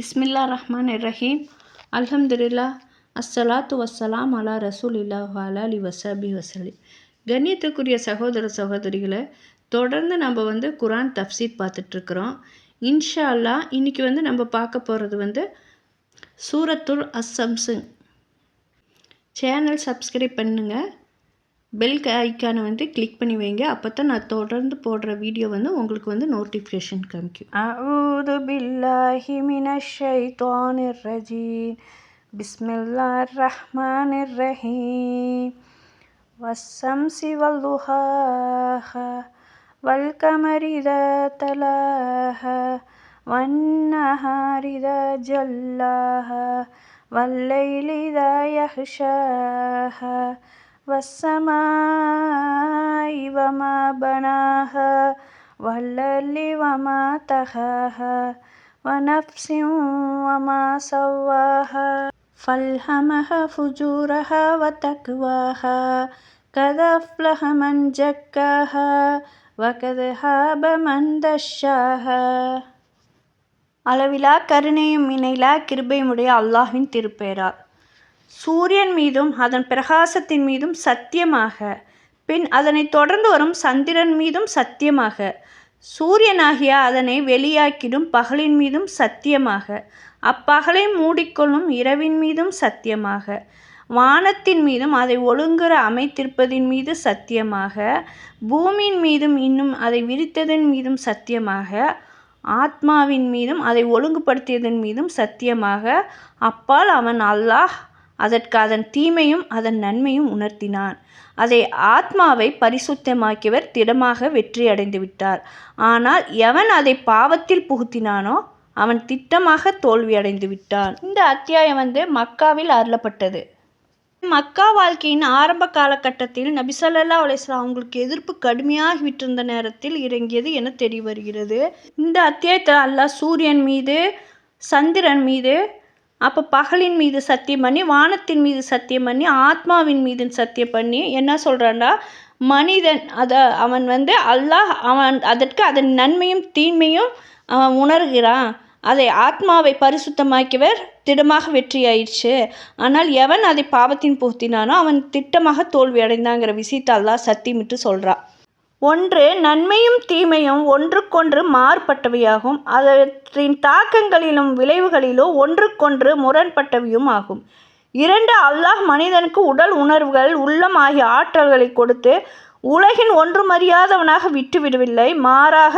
பிஸ்மில்லா ரஹ்மான் ரஹீம் அல்ஹம்துலில்லா அஸ்ஸலாத்து வஸ்ஸலாம் அலா ரசூல் இல்லா அலி வசபி வசலி கண்ணியத்துக்குரிய சகோதர சகோதரிகளை தொடர்ந்து நம்ம வந்து குரான் தப்சீர் பார்த்துட்ருக்குறோம். இன்ஷா அல்லா இன்றைக்கி வந்து நம்ம பார்க்க போகிறது வந்து சூரத்துல் அஸ்ஸம்ஸுங் சேனல் சப்ஸ்கிரைப் பண்ணுங்கள் பெல் ஐக்கானை வந்து கிளிக் பண்ணி வைங்க. அப்போ தான் நான் தொடர்ந்து போடுற வீடியோ வந்து உங்களுக்கு வந்து நோட்டிஃபிகேஷன் காமிக்கும். அவுது பில்லாஹி மினஷைத்தானிர் ரஜீம் பிஸ்மில்லா ரஹ்மானிர் ரஹீம் வசம்சி வல்லுஹாஹ வல்கமரித தலாஹ வன்னஹாரித ஜல்லாஹ வல்லைலித யஹ்ஷாஹ والسماء وما بناها والأرض وما طحاها ونفس وما سواها فالهمها فجورها وتقواها قد أفلح من زكاها وقد خاب من دشاها அளவிலா கருணையும் இணையிலா கிருபையுடைய அல்லாஹ்வின் திருப்பெயரால் சூரியன் மீதும் அதன் பிரகாசத்தின் மீதும் சத்தியமாக. பின் அதனை தொடர்ந்து வரும் சந்திரன் மீதும் சத்தியமாக. சூரியனாகிய அதனை வெளியாக்கிடும் பகலின் மீதும் சத்தியமாக. அப்பகலை மூடிக்கொள்ளும் இரவின் மீதும் சத்தியமாக. வானத்தின் மீதும் அதை ஒழுங்குற அமைத்திருப்பதின் மீது சத்தியமாக. பூமியின் மீதும் இன்னும் அதை விரித்ததன் மீதும் சத்தியமாக. ஆத்மாவின் மீதும் அதை ஒழுங்குபடுத்தியதன் மீதும் சத்தியமாக. அப்பால் அவன் அல்லாஹ் அதற்கு அதன் தீமையும் அதன் நன்மையும் உணர்த்தினான். அதை ஆத்மாவை பரிசுத்தமாக்கியவர் திடமாக வெற்றி அடைந்து விட்டார். ஆனால் எவன் அதை பாவத்தில் புகுத்தினானோ அவன் திட்டமாக தோல்வியடைந்து விட்டான். இந்த அத்தியாயம் வந்து மக்காவில் அருளப்பட்டது. மக்கா வாழ்க்கையின் ஆரம்ப காலகட்டத்தில் நபிசல்லா அலிஸ்லா அவங்களுக்கு எதிர்ப்பு கடுமையாகி விட்டிருந்த நேரத்தில் இறங்கியது என தெரிய வருகிறது. இந்த அத்தியாயத்தில் அல்லாஹ் சூரியன் மீது சந்திரன் மீது அப்போ பகலின் மீது சத்தியம் பண்ணி வானத்தின் மீது சத்தியம் பண்ணி ஆத்மாவின் மீது சத்தியம் பண்ணி என்ன சொல்கிறான்னா மனிதன் அதை அவன் வந்து அல்லாஹ் அவன் அதற்கு அதன் நன்மையும் தீமையும் அவன் உணர்கிறான். அதை ஆத்மாவை பரிசுத்தமாக்கியவர் திடமாக வெற்றியாயிடுச்சு ஆனால் எவன் அதை பாவத்தின் புகுத்தினானோ அவன் திட்டமாக தோல்வி அடைந்தாங்கிற விஷயத்தை அல்லாஹ் சத்தியமிட்டு சொல்கிறான் ஒன்று நன்மையும் தீமையும் ஒன்றுக்கொன்று மாறுபட்டவையாகும். அவற்றின் தாக்கங்களிலும் விளைவுகளிலும் ஒன்றுக்கொன்று முரண்பட்டவையும் ஆகும். இரண்டு அல்லாஹ் மனிதனுக்கு உடல் உணர்வுகள் உள்ளம் ஆகிய ஆற்றல்களை கொடுத்து உலகின் ஒன்றுமறியாதவனாக விட்டுவிடவில்லை. மாறாக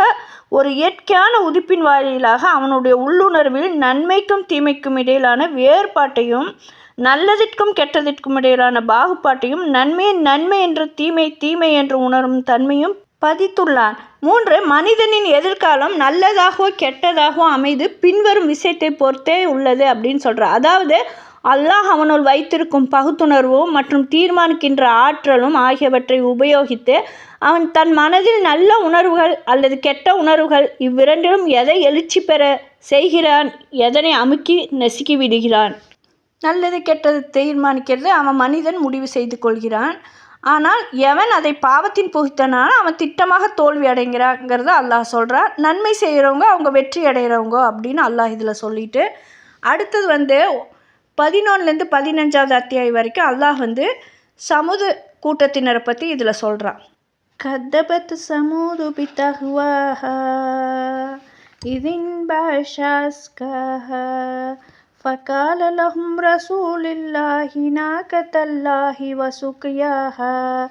ஒரு இயற்கையான உதிப்பின் வாயிலாக அவனுடைய உள்ளுணர்வில் நன்மைக்கும் தீமைக்கும் இடையிலான வேறுபாட்டையும் நல்லதிற்கும் கெட்டதிற்கும் இடையிலான பாகுபாட்டையும் நன்மையை நன்மை என்று தீமை தீமை என்று உணரும் தன்மையும் பதித்துள்ளான். மூன்று மனிதனின் எதிர்காலம் நல்லதாகவோ கெட்டதாகவோ அமைது பின்வரும் விஷயத்தை பொறுத்தே உள்ளது அப்படின்னு சொல்கிறார் அதாவது அல்லாஹ் அவனுள் வைத்திருக்கும் பகுத்துணர்வும் மற்றும் தீர்மானிக்கின்ற ஆற்றலும் ஆகியவற்றை உபயோகித்து அவன் தன் மனதில் நல்ல உணர்வுகள் அல்லது கெட்ட உணர்வுகள் இவ்விரண்டிலும் எதை எழுச்சி பெற செய்கிறான் எதனை அமுக்கி நசுக்கி விடுகிறான்? நல்லது கெட்டது தீர்மானிக்கிறது அவன் மனிதன் முடிவு செய்து கொள்கிறான். ஆனால் எவன் அதை பாவத்தின் புகுத்தனாலும் அவன் திட்டமாக தோல்வி அடைங்கிறாங்கிறத அல்லாஹ் சொல்கிறான் நன்மை செய்கிறவங்க அவங்க வெற்றி அடைகிறவங்க அப்படின்னு அல்லாஹ் இதில் சொல்லிட்டு அடுத்தது வந்து பதினொன்றுலேருந்து பதினஞ்சாவது அத்தியாயம் வரைக்கும் அல்லாஹ் வந்து சமுது கூட்டத்தினரை பற்றி இதில் சொல்கிறான் கதபத் சமூது பித்தகுவாஹா இதின் பாஷாஸ்கஹா فقال لهم رسول الله ناقة الله وسقياها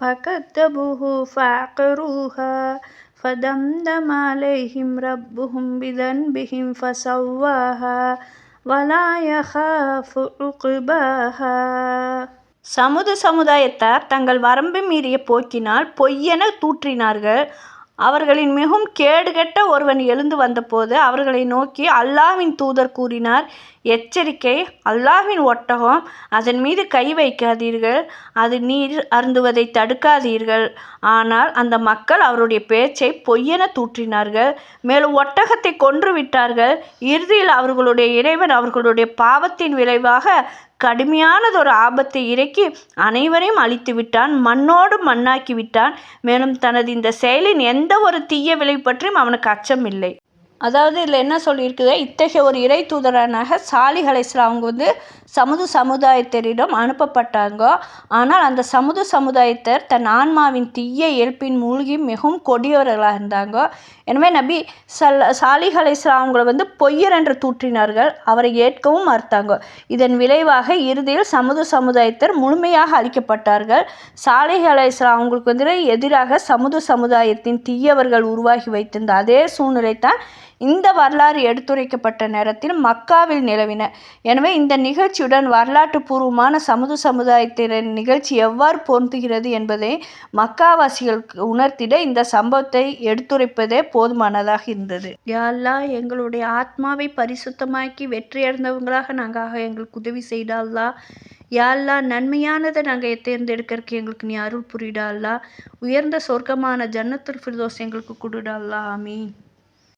فكذبوه فعقروها فدمدم عليهم ربهم بذنبهم فسواها ولا يخاف عقباها சமுத சமுதாயத்தார் தங்கள் வரம்பு மீறிய போக்கினால் பொய்யென தூற்றினார்கள் அவர்களின் மிகவும் கேடுகெட்ட ஒருவன் எழுந்து வந்தபோது அவர்களை நோக்கி அல்லாவின் தூதர் கூறினார் எச்சரிக்கை அல்லாவின் ஒட்டகம் அதன் மீது கை வைக்காதீர்கள் அது நீர் அருந்துவதை தடுக்காதீர்கள். ஆனால் அந்த மக்கள் அவருடைய பேச்சை பொய்யென தூற்றினார்கள். மேலும் ஒட்டகத்தை கொன்று விட்டார்கள். இறுதியில் அவர்களுடைய இறைவன் அவர்களுடைய பாவத்தின் விளைவாக கடுமையானதொரு ஆபத்தை இறக்கி அனைவரையும் அழித்து விட்டான் மண்ணோடு மண்ணாக்கி விட்டான் மேலும் தனது இந்த செயலின் எந்த ஒரு தீய விலை பற்றியும் அவனுக்கு அச்சம் இல்லை. அதாவது இதில் என்ன சொல்லியிருக்குது? இத்தகைய ஒரு இறை தூதரனாக சாலிஹ் அவங்க வந்து சமுது சமுதாயத்தரிடம் அனுப்பப்பட்டாங்க. ஆனால் அந்த சமுது சமுதாயத்தர் தன் ஆன்மாவின் தீய இயல்பின் மூழ்கி மிகவும் கொடியவர்களாக இருந்தாங்க. எனவே நபி சல் சாலிஹ் அலைஹிஸ்ஸலாம் அவங்கள வந்து பொய்யர் என்று தூற்றினார்கள். அவரை ஏற்கவும் மறுத்தாங்க. இதன் விளைவாக இறுதியில் சமுது சமுதாயத்தர் முழுமையாக அழிக்கப்பட்டார்கள். சாலிஹ் அலைஹிஸ்ஸலாம் அவங்களுக்கு வந்து எதிராக சமுது சமுதாயத்தின் தீயவர்கள் உருவாகி வைத்திருந்த அதே சூழ்நிலை தான் இந்த வரலாறு எடுத்துரைக்கப்பட்ட நேரத்தில் மக்காவில் நிலவின. எனவே இந்த நிகழ்ச்சியுடன் வரலாற்று பூர்வமான சமது சமுதாயத்தின் நிகழ்ச்சி எவ்வாறு பொருந்துகிறது என்பதை மக்காவாசிகளுக்கு உணர்த்திட இந்த சம்பவத்தை எடுத்துரைப்பதே போதுமானதாக இருந்தது. யாழ்லா எங்களுடைய ஆத்மாவை பரிசுத்தமாக்கி வெற்றியடைந்தவங்களாக நாங்கள் எங்களுக்கு உதவி செய்தால்லா யாழ்லா நன்மையானதை நாங்கள் தேர்ந்தெடுக்கிறதுக்கு எங்களுக்கு நீ அருள் புரிடால்லா உயர்ந்த சொர்க்கமான ஜன்னத்துல் ஃபிர்தோஸ் எங்களுக்கு கொடுடால்லா ஆமீன்.